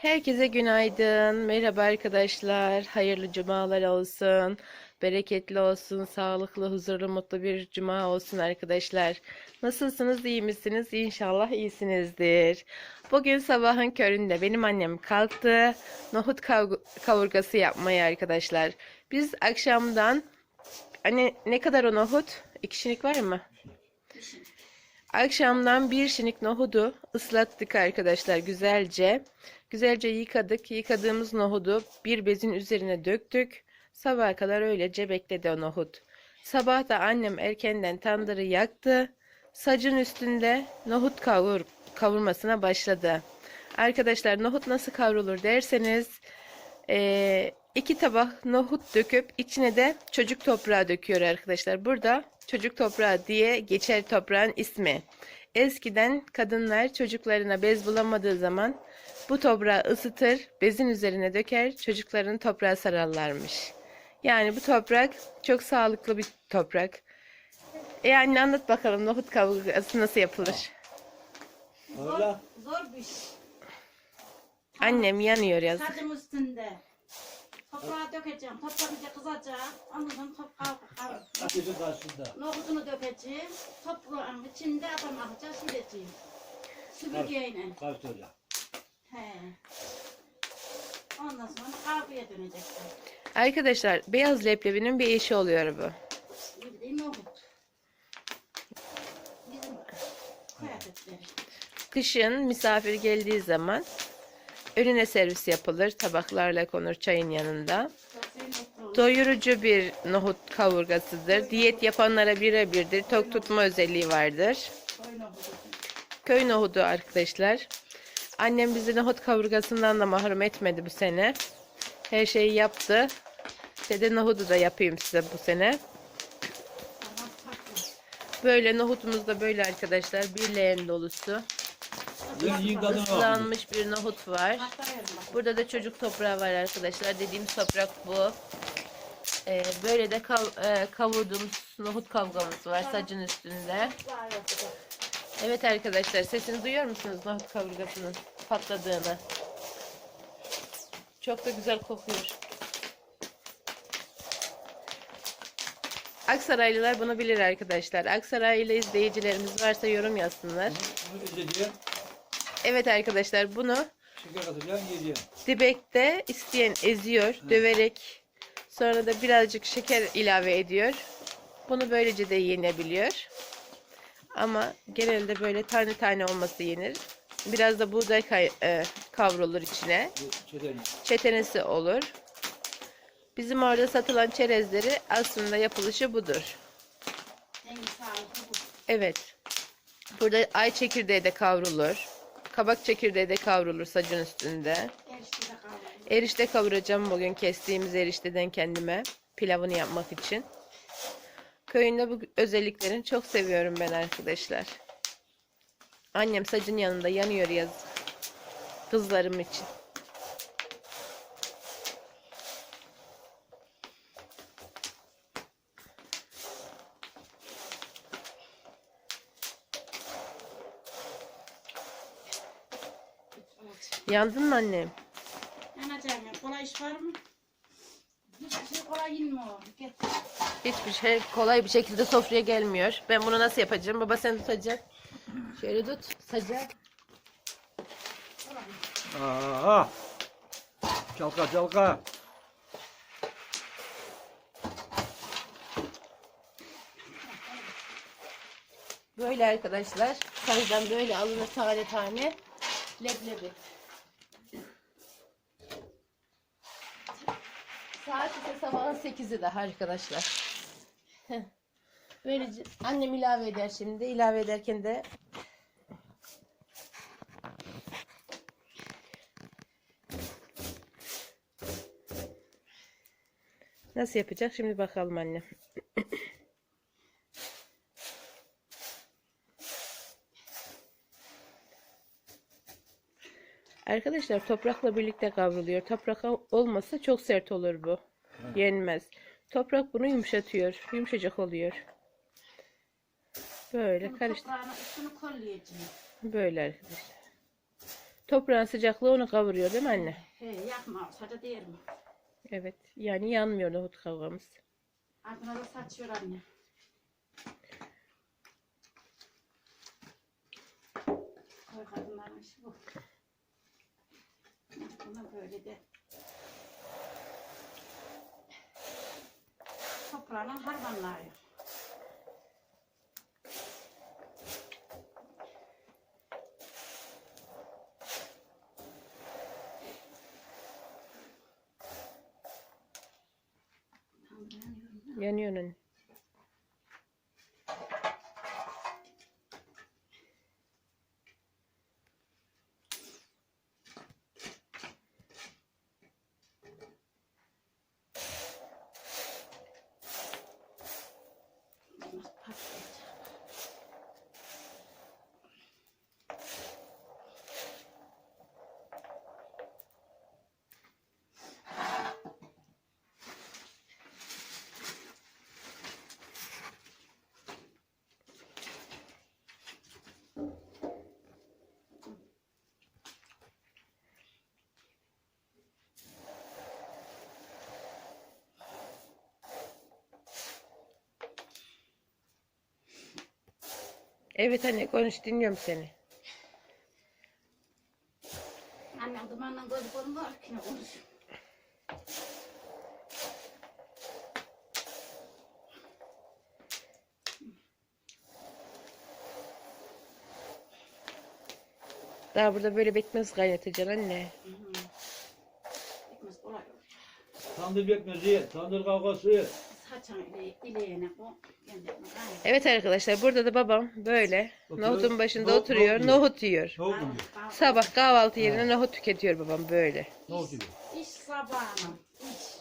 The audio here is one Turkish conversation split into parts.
Herkese günaydın. Merhaba arkadaşlar. Hayırlı cumalar olsun. Bereketli olsun. Sağlıklı, huzurlu, mutlu bir cuma olsun arkadaşlar. Nasılsınız? iyi misiniz? İnşallah iyisinizdir. Bugün sabahın köründe benim annem kalktı. Nohut kav- kavurgası yapmaya arkadaşlar. Biz akşamdan hani ne kadar o nohut? İki şinik var mı? Akşamdan bir şinik nohudu ıslattık arkadaşlar güzelce. Güzelce yıkadık. Yıkadığımız nohudu bir bezin üzerine döktük. Sabaha kadar öylece bekledi o nohut. Sabah da annem erkenden tandırı yaktı. Sacın üstünde nohut kavur, kavurmasına başladı. Arkadaşlar nohut nasıl kavrulur derseniz eee, iki tabak nohut döküp içine de çocuk toprağı döküyor arkadaşlar. Burada çocuk toprağı diye geçer toprağın ismi. Eskiden kadınlar çocuklarına bez bulamadığı zaman bu toprağı ısıtır, bezin üzerine döker, çocukların toprağı sararlarmış. Yani bu toprak çok sağlıklı bir toprak. E anne anlat bakalım nohut kavurgası nasıl yapılır? Valla Zor bir iş. Annem yanıyor yazık. Sacım üstünde. Toprağı dökeceğim. Toprak iyice kızacak. Sonra toprağı kavurup ateşin karşısında. nohutunu dökeceğim. Toprağın içinde adam atacağım, süreceğim. Süpürgeyle. Karşısında. He. Ondan sonra kahveye dönecekler. Arkadaşlar beyaz leblebinin bir eşi oluyor bu. Bir de nohut. Bizim kıyafetleri. Kışın misafir geldiği zaman önüne servis yapılır. Tabaklarla konur çayın yanında. Doyurucu bir nohut kavurgasıdır. Diyet yapanlara birebirdir. Tok tutma özelliği vardır. Köy nohudu arkadaşlar. Annem bizi nohut kavurgasından da mahrum etmedi bu sene. Her şeyi yaptı. Dede nohudu da yapayım size bu sene. Böyle nohutumuz da böyle arkadaşlar. Bir leğen dolusu. Kadın var. Islanmış bir nohut var. Burada da çocuk toprağı var arkadaşlar. Dediğimiz toprak bu. Ee, böyle de kav- e, kavurduğumuz nohut kavgamız var sacın üstünde. Evet arkadaşlar sesini duyuyor musunuz nohut kavurgasının patladığını? Çok da güzel kokuyor. Aksaraylılar bunu bilir arkadaşlar. Aksaraylı izleyicilerimiz varsa yorum yazsınlar. Bunu izleyeceğim. Evet arkadaşlar bunu Şeker dibekte isteyen eziyor, döverek sonra da birazcık şeker ilave ediyor. Bunu böylece de yenebiliyor. Ama genelde böyle tane tane olması yenir. Biraz da buğday kay- e, kavrulur içine. Bu çetenin. Çetenesi olur. Bizim orada satılan çerezleri aslında yapılışı budur. En sağlıklı bu. Evet. Burada ay çekirdeği de kavrulur. Kabak çekirdeği de kavrulur sacın üstünde. Erişte. Erişte kavuracağım bugün kestiğimiz erişteden kendime pilavını yapmak için. Köyünde bu özelliklerini çok seviyorum ben arkadaşlar. Annem sacın yanında yanıyor yazık. Kızlarım için. Yandın mı annem? Yanacağım ya. Kolay iş var mı? Hiçbir şey kolay inmiyor. Gel. Hiçbir şey kolay bir şekilde sofraya gelmiyor. Ben bunu nasıl yapacağım? Baba sen tutacak. Şöyle tut. Sacak. Aa. Çalka çalka. Böyle arkadaşlar. Sacdan böyle alınır tane tane. Leblebi. Saat ise sabahın 8'i daha arkadaşlar. Böylece annem ilave eder şimdi. İlave ederken de Nasıl yapacak? Şimdi bakalım annem. Arkadaşlar toprakla birlikte kavruluyor. Toprak olmasa çok sert olur bu. Yenmez. Toprak bunu yumuşatıyor. Yumuşacık oluyor. Böyle karıştır. Böyle arkadaşlar. Toprağın sıcaklığı onu kavuruyor değil mi anne? He yakma olsa değil mi? Evet. Yani yanmıyor nohut kavgamız. Ardına da saçıyor anne. Koy kadınların işi bu. Buna böyle de. Toprağına. Tam yanıyorum. Yanıyor. Nasıl patlayacak? Evet anne konuş dinliyorum seni. Annem dumanla gözü konmuyor ki ne konuşuyor. Daha burada böyle bekmez kaynatacaksın anne. Ekmez kolay olur. Tandır bekmezi, tandır kavgası. Saçan ile ileğine o kendine gayet. Evet arkadaşlar burada da babam böyle Oturuyor. nohutun başında Nohut- oturuyor. nohut Nohut yiyor. Ne oldu? diyor. Kahvaltı- Sabah kahvaltı yerine nohut tüketiyor babam böyle. Ne oldu? diyor. İş sabahına. İş.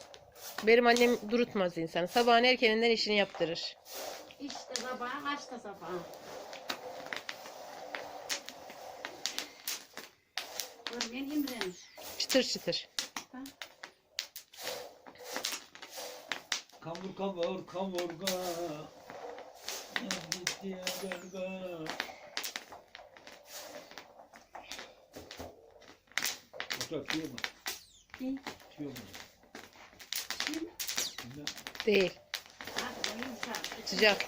Benim annem durutmaz insanı. Sabahın erkeninden işini yaptırır. İşte sabahın kaçta sabahın. Görmeyen imrenir. Çıtır çıtır. Ha? Kavur kavur kavurga. Gitti ya gölga. Ocak diyor mu? İyi. Diyor mu? Şimdi Bilmem. Değil. Sıcak.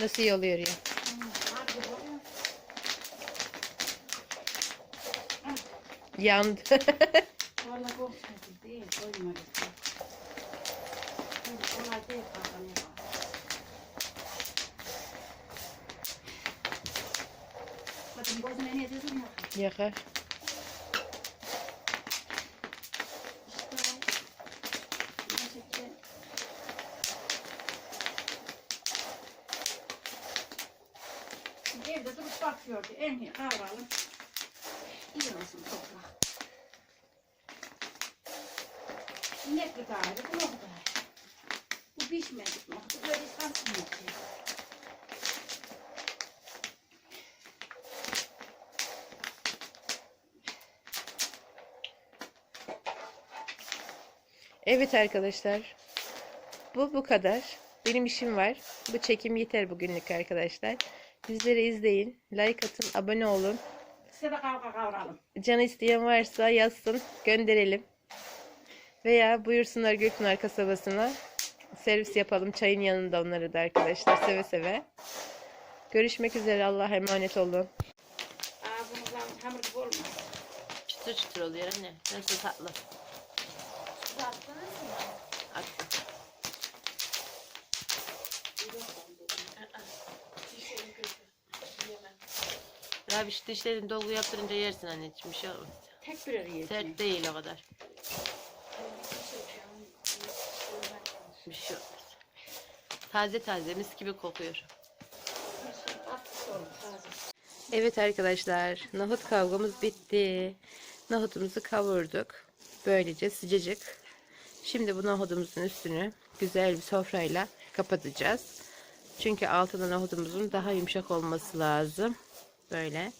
Nasıl iyi oluyor ya? Yandı. Vallahi korkmadım değil. Öyle kolay değil kazanıyor. Bakın gözüme. En. Olsun toprak. İnekli gayrı, bu yok gayrı. Bu pişmedik? Bu böyle istansın mı? Evet arkadaşlar. Bu bu kadar. Benim işim var. Bu çekim yeter bugünlük arkadaşlar. Bizleri izleyin. Like atın. Abone olun. Size de kavga kavralım. Canı isteyen varsa yazsın. Gönderelim. Veya buyursunlar Gökpınar kasabasına. Servis yapalım. Çayın yanında onları da arkadaşlar. Seve seve. Görüşmek üzere. Allah'a emanet olun. Aa bunu lan hamur gibi olmaz. Çıtır çıtır oluyor anne. Nasıl tatlı. Rabiş dişlerini dolgu yaptırınca yersin anneciğim. Bir şey olmaz. Tek bir yiyeceğim. Sert değil o kadar. Bir şey olmaz. Taze taze mis gibi kokuyor. Evet arkadaşlar, nohut kavgamız bitti. Nohutumuzu kavurduk. Böylece sıcacık. Şimdi bu nohutumuzun üstünü güzel bir sofrayla kapatacağız. Çünkü altında nohutumuzun daha yumuşak olması lazım. Böyle.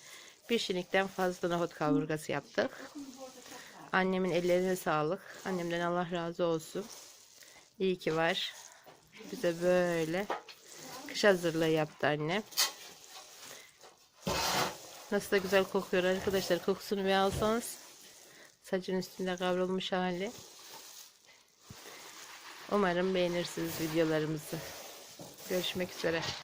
Bir şinikten fazla nohut kavurgası yaptık. Annemin ellerine sağlık. Annemden Allah razı olsun. İyi ki var. Bize böyle kış hazırlığı yaptı annem. Nasıl da güzel kokuyor arkadaşlar. Kokusunu bir alsanız. Saçın üstünde kavrulmuş hali. Umarım beğenirsiniz videolarımızı. Görüşmek üzere.